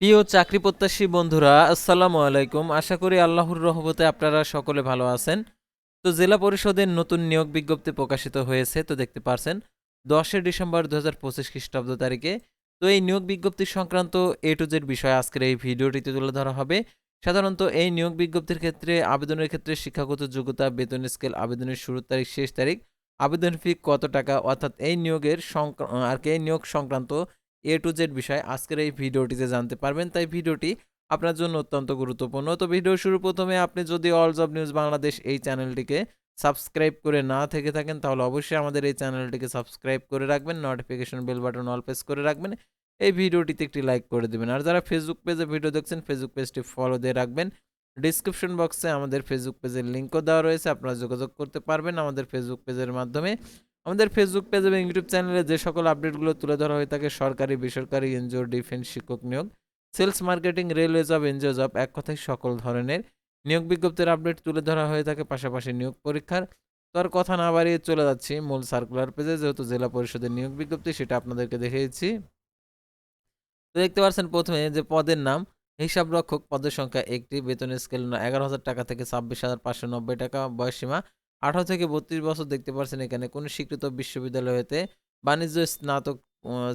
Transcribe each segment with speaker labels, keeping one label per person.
Speaker 1: প্রিয় চাকরি প্রত্যাশী বন্ধুরা, আসসালামু আলাইকুম। আশা করি আল্লাহর রহমতে আপনারা সকলে ভালো আছেন। তো জেলা পরিষদের নতুন নিয়োগ বিজ্ঞপ্তি প্রকাশিত হয়েছে, তো দেখতে পারছেন, দশই ডিসেম্বর দু হাজার পঁচিশ খ্রিস্টাব্দ তারিখে। তো এই নিয়োগ বিজ্ঞপ্তি সংক্রান্ত এ টু জেড বিষয় আজকের এই ভিডিওটিতে তুলে ধরা হবে। সাধারণত এই নিয়োগ বিজ্ঞপ্তির ক্ষেত্রে, আবেদনের ক্ষেত্রে শিক্ষাগত যোগ্যতা, বেতন স্কেল, আবেদনের শুরুর তারিখ, শেষ তারিখ, আবেদন ফি কত টাকা, অর্থাৎ এই নিয়োগের আর কি এই নিয়োগ সংক্রান্ত এ টু জেড বিষয় আজকের এই ভিডিওটিতে জানতে পারবেন, তাই ভিডিওটি আপনার জন্য অত্যন্ত গুরুত্বপূর্ণ। তো ভিডিও শুরু প্রথমে আপনি যদি অল জব নিউজ বাংলাদেশ এই চ্যানেলটিকে সাবস্ক্রাইব করে না থেকে থাকেন, তাহলে অবশ্যই আমাদের এই চ্যানেলটিকে সাবস্ক্রাইব করে রাখবেন notification bell button all press করে রাখবেন, এই ভিডিওটিতে একটি লাইক করে দেবেন। আর যারা ফেসবুক পেজে ভিডিও দেখছেন ফেসবুক পেজটি ফলো দিয়ে রাখবেন। ডিসক্রিপশন বক্সে আমাদের ফেসবুক পেজের লিঙ্কও দেওয়া রয়েছে, আপনারা যোগাযোগ করতে পারবেন আমাদের ফেসবুক পেজের মাধ্যমে। আমাদের ফেসবুক পেজ এবং ইউটিউব চ্যানেলে যে সকল আপডেটগুলো তুলে ধরা হয়ে থাকে, সরকারি, বেসরকারি এনজিও ডিফেন্স শিক্ষক নিয়োগ sales marketing railway job NGO job এক কথায় সকল ধরনের নিয়োগ বিজ্ঞপ্তির আপডেট তুলে ধরা হয়ে থাকে, পাশাপাশি নিয়োগ পরীক্ষার তো আর কথা না বাড়িয়ে চলে যাচ্ছি মূল সার্কুলার পেজে যেহেতু জেলা পরিষদের নিয়োগ বিজ্ঞপ্তি, সেটা আপনাদেরকে দেখিয়েছি। তো দেখতে পাচ্ছেন প্রথমে যে পদের নাম, হিসাব রক্ষক পদের সংখ্যা একটি, বেতন স্কেল এগারো হাজার টাকা থেকে ছাব্বিশ হাজার পাঁচশো নব্বই টাকা বয়সীমা আঠারো থেকে বত্রিশ বছর দেখতে পাচ্ছেন এখানে কোনো স্বীকৃত বিশ্ববিদ্যালয় হতে বাণিজ্য, স্নাতক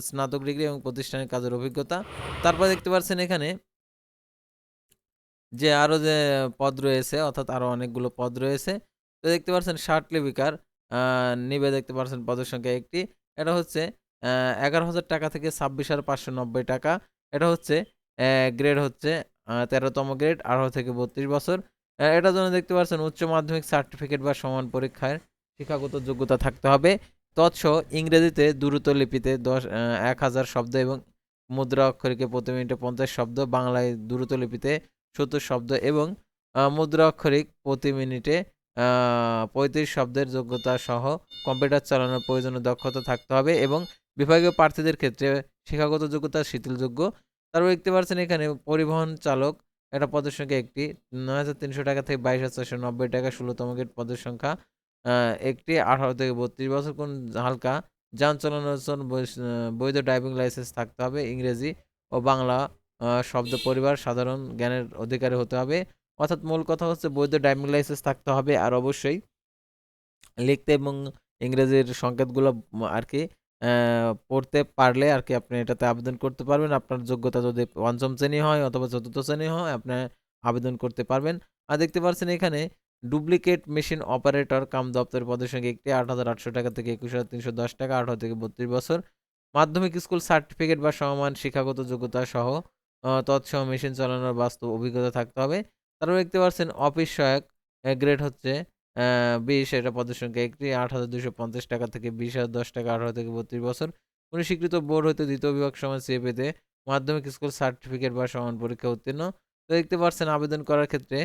Speaker 1: স্নাতক ডিগ্রি এবং প্রতিষ্ঠানের কাজের অভিজ্ঞতা। তারপর দেখতে পাচ্ছেন এখানে যে আরও যে পদ রয়েছে, অর্থাৎ আরও অনেকগুলো পদ রয়েছে, তো দেখতে পাচ্ছেন ষাট লিপিকার নিবে দেখতে পাচ্ছেন পদের সংখ্যা একটি। এটা হচ্ছে এগারো হাজার টাকা থেকে ছাব্বিশ হাজার পাঁচশো নব্বই টাকা। এটা হচ্ছে গ্রেড হচ্ছে তেরোতম গ্রেড আঠারো থেকে বত্রিশ বছর। এটার জন্য দেখতে পাচ্ছেন উচ্চ মাধ্যমিক সার্টিফিকেট বা সমান পরীক্ষার শিক্ষাগত যোগ্যতা থাকতে হবে। তৎস ইংরেজিতে দ্রুত লিপিতে দশ এক হাজার শব্দ এবং মুদ্রা অক্ষরকে প্রতি মিনিটে পঞ্চাশ শব্দ, বাংলায় দ্রুত লিপিতে সত্তর শব্দ এবং মুদ্রা অক্ষরিক প্রতি মিনিটে পঁয়ত্রিশ শব্দের যোগ্যতা সহ কম্পিউটার চালানোর প্রয়োজনীয় দক্ষতা থাকতে হবে এবং বিভাগীয় প্রার্থীদের ক্ষেত্রে শিক্ষাগত যোগ্যতা শিথিলযোগ্য। তারপর দেখতে পাচ্ছেন এখানে পরিবহন চালক এটা পদের সংখ্যা একটি। নয় হাজার তিনশো টাকা থেকে বাইশ হাজার চারশো নব্বই টাকা ষোলোতম গেট পদের সংখ্যা। একটি আঠারো থেকে বত্রিশ বছর কোন হালকা। যান চালানোর জন্য বৈধ ড্রাইভিং লাইসেন্স থাকতে হবে, ইংরেজি ও বাংলা শব্দ পরিবার, সাধারণ জ্ঞানের অধিকারী হতে হবে। অর্থাৎ মূল কথা হচ্ছে বৈধ ড্রাইভিং লাইসেন্স থাকতে হবে আর অবশ্যই লিখতে এবং ইংরেজির সংকেতগুলো আর কি পড়তে পারলে আর কি আপনি এটাতে আবেদন করতে পারবেন। আপনার যোগ্যতা যদি পঞ্চম শ্রেণি হয় অথবা চতুর্থ শ্রেণি হয়, আপনি আবেদন করতে পারবেন। আর দেখতে পাচ্ছেন এখানে, ডুপ্লিকেট মেশিন অপারেটর কাম দপ্তরের পদের সঙ্গে একটি আট হাজার আটশো টাকা থেকে একুশ হাজার তিনশো দশ টাকা, আঠারো থেকে বত্রিশ বছর। মাধ্যমিক স্কুল সার্টিফিকেট বা সমমান, শিক্ষাগত যোগ্যতা সহ তৎসহ মেশিন চালানোর বাস্তব অভিজ্ঞতা থাকতে হবে। তারপর দেখতে পাচ্ছেন, অফিস সহায়ক গ্রেড হচ্ছে বিশ, এটা পদের সংখ্যা একটি, আট হাজার দুশো পঞ্চাশ টাকা থেকে বিশ হাজার দশ টাকা, আঠারো থেকে বত্রিশ বছর। কোনো স্বীকৃত বোর্ড হতে দ্বিতীয় বিভাগ সমান সিএ পেতে মাধ্যমিক স্কুল সার্টিফিকেট বা সমান পরীক্ষা উত্তীর্ণ। তো দেখতে পাচ্ছেন আবেদন করার ক্ষেত্রে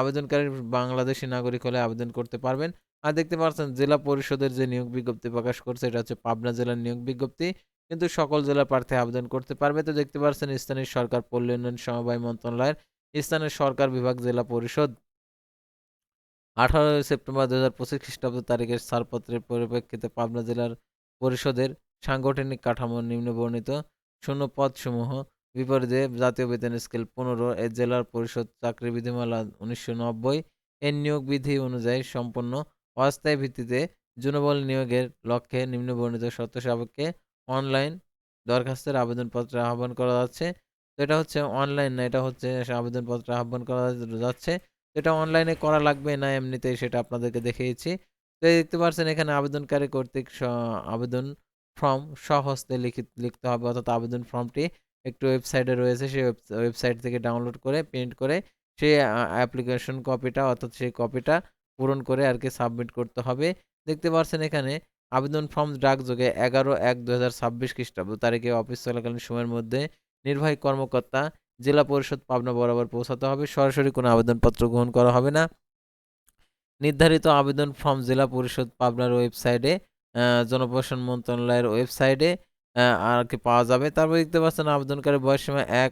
Speaker 1: আবেদনকারী বাংলাদেশি নাগরিক হলে আবেদন করতে পারবেন। আর দেখতে পাচ্ছেন জেলা পরিষদের যে নিয়োগ বিজ্ঞপ্তি প্রকাশ করছে, এটা হচ্ছে পাবনা জেলার নিয়োগ বিজ্ঞপ্তি। কিন্তু সকল জেলা প্রার্থী আবেদন করতে পারবে। তো দেখতে পাচ্ছেন স্থানীয় সরকার পল্লী উন্নয়ন সমবায় মন্ত্রণালয়ের স্থানীয় সরকার বিভাগ জেলা পরিষদ। আঠারোই সেপ্টেম্বর দু হাজার পঁচিশ খ্রিস্টাব্দ তারিখের ছাড়পত্রের পরিপ্রেক্ষিতে পাবনা জেলার পরিষদের সাংগঠনিক কাঠামো নিম্নবর্ণিত শূন্য পদসমূহ বিপরীতে জাতীয় বেতন স্কেল পনেরো, এ জেলার পরিষদ চাকরি বিধিমালা উনিশশো নব্বই, এর নিয়োগ বিধি অনুযায়ী সম্পন্ন অস্থায়ী ভিত্তিতে জনবল নিয়োগের লক্ষ্যে নিম্নবর্ণিত শর্ত সাপেক্ষে অনলাইন দরখাস্তের আবেদনপত্র আহ্বান করা যাচ্ছে। তো এটা হচ্ছে অনলাইন না, এটা হচ্ছে আবেদনপত্র আহ্বান করা যাচ্ছে এটা অনলাইনে করা লাগবে না এমনিতেই সেটা আপনাদেরকে দেখিয়েছি। তো দেখতে পাচ্ছেন এখানে আবেদনকারী কর্তৃক আবেদন ফর্ম স্বহস্তে লিখিত, লিখতে হবে অর্থাৎ আবেদন ফর্মটি একটু ওয়েবসাইটে রয়েছে, সেই ওয়েবসাইট থেকে ডাউনলোড করে প্রিন্ট করে সেই অ্যাপ্লিকেশন কপিটা অর্থাৎ সেই কপিটা পূরণ করে আর কি সাবমিট করতে হবে। দেখতে পাচ্ছেন এখানে আবেদন ফর্ম ডাকযোগে এগারো এক দু হাজার ছাব্বিশ খ্রিস্টাব্দ তারিখে অফিস চলাকালীন সময়ের মধ্যে নির্বাহী কর্মকর্তা জেলা পরিষদ পাবনা বরাবর পৌঁছাতে হবে। সরাসরি কোনো আবেদনপত্র গ্রহণ করা হবে না। নির্ধারিত আবেদন ফর্ম জেলা পরিষদ পাবনার ওয়েবসাইটে জনপ্রশাসন মন্ত্রণালয়ের ওয়েবসাইটে আর কি পাওয়া যাবে। তারপর দেখতে পাচ্ছেন, আবেদনকারী বয়স সীমা এক,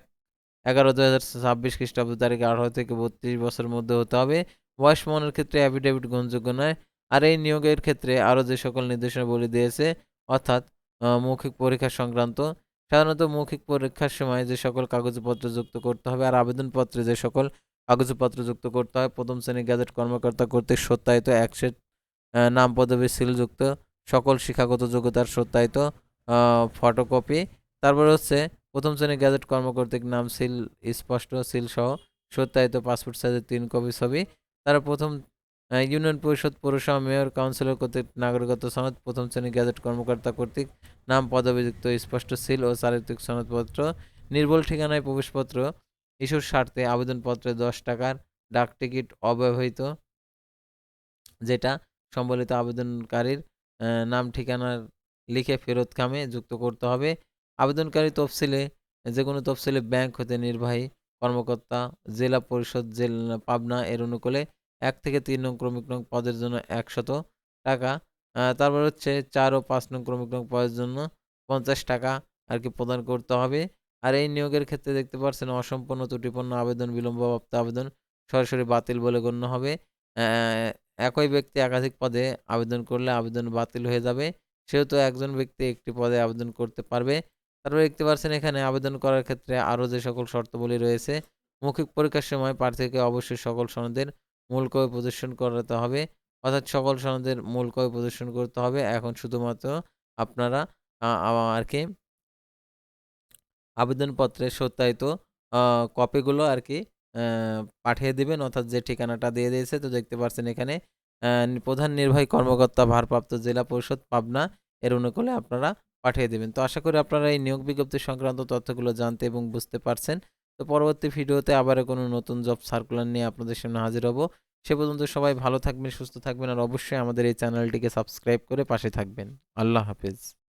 Speaker 1: এগারো দু হাজার ছাব্বিশ খ্রিস্টাব্দ তারিখে আঠারো থেকে বত্রিশ বছরের মধ্যে হতে হবে। বয়স প্রমাণের ক্ষেত্রে অ্যাফিডেভিট গ্রহণযোগ্য নয়। আর এই নিয়োগের ক্ষেত্রে আরও যে সকল নির্দেশনা বলে দিয়েছে, অর্থাৎ মৌখিক পরীক্ষা সংক্রান্ত সাধারণত মৌখিক পরীক্ষার সময় যে সকল কাগজপত্র যুক্ত করতে হবে আর আবেদনপত্রে যে সকল কাগজপত্র যুক্ত করতে হয়, প্রথম শ্রেণি গ্যাজেট কর্মকর্তা কর্তৃক সত্যায়িত এক সেট নাম পদবী সিলযুক্ত সকল শিক্ষাগত যোগ্যতার সত্যায়িত ফটোকপি। তারপর হচ্ছে প্রথম শ্রেণি গ্যাজেট কর্মকর্তৃক নাম, সিল স্পষ্ট, সিল সহ সত্যায়িত পাসপোর্ট সাইজের তিন কপি ছবি। তারা প্রথম ইউনিয়ন পরিষদ, পৌরসভা, মেয়র, কাউন্সিলর কর্তৃক, নাগরিকত্ব সনদ, প্রথম শ্রেণির গ্যাজেট কর্মকর্তা কর্তৃক নাম পদবিযুক্ত স্পষ্ট সিল ও চারিত্রিক সনদপত্র, নির্ভুল ঠিকানায় প্রবেশপত্র, ইস্যুর স্বার্থে আবেদনপত্রে দশ টাকার ডাক টিকিট অব্যবহৃত, যেটা সম্বলিত আবেদনকারীর নাম ঠিকানার লিখে ফেরত খামে যুক্ত করতে হবে। আবেদনকারী তফসিলে যে কোনো তফসিলে ব্যাংক হতে নির্বাহী কর্মকর্তা, জেলা পরিষদ, জেলা পাবনা এর অনুকূলে এক থেকে তিন নং ক্রমিক নং পদের জন্য একশত টাকা। তারপর হচ্ছে চার ও পাঁচ নং ক্রমিক নং পদের জন্য পঞ্চাশ টাকা আর কি প্রদান করতে হবে। আর এই নিয়োগের ক্ষেত্রে দেখতে পাচ্ছেন অসম্পূর্ণ, ত্রুটিপূর্ণ আবেদন বিলম্বপ্রাপ্ত আবেদন সরাসরি বাতিল বলে গণ্য হবে। একই ব্যক্তি একাধিক পদে আবেদন করলে আবেদন বাতিল হয়ে যাবে। সেহেতু একজন ব্যক্তি একটি পদে আবেদন করতে পারবে। তারপরে দেখতে পাচ্ছেন এখানে আবেদন করার ক্ষেত্রে আরও যে সকল শর্তাবলী রয়েছে, মৌখিক পরীক্ষার সময় প্রার্থীকে অবশ্যই সকল সনদের মূল কপি প্রদর্শন করাতে হবে। অর্থাৎ সকল সনদের মূল কপি প্রদর্শন করতে হবে। এখন শুধুমাত্র আপনারা আর কি আবেদনপত্রে সত্যায়িত কপিগুলো আর কি পাঠিয়ে দেবেন। অর্থাৎ যে ঠিকানাটা দিয়ে দিয়েছে, তো দেখতে পাচ্ছেন এখানে প্রধান নির্বাহী কর্মকর্তা, ভারপ্রাপ্ত জেলা পরিষদ পাবনা, এর অনুকূলে আপনারা পাঠিয়ে দেবেন। তো আশা করি আপনারা এই নিয়োগ বিজ্ঞপ্তি সংক্রান্ত তথ্যগুলো জানতে এবং বুঝতে পারছেন। তো পরবর্তী ভিডিওতে আবার কোনো নতুন জব সার্কুলার নিয়ে আপনাদের সামনে হাজির হব। সে পর্যন্ত সবাই ভালো থাকবেন, সুস্থ থাকবেন আর অবশ্যই আমাদের এই চ্যানেলটিকে সাবস্ক্রাইব করে পাশে থাকবেন। আল্লাহ হাফেজ।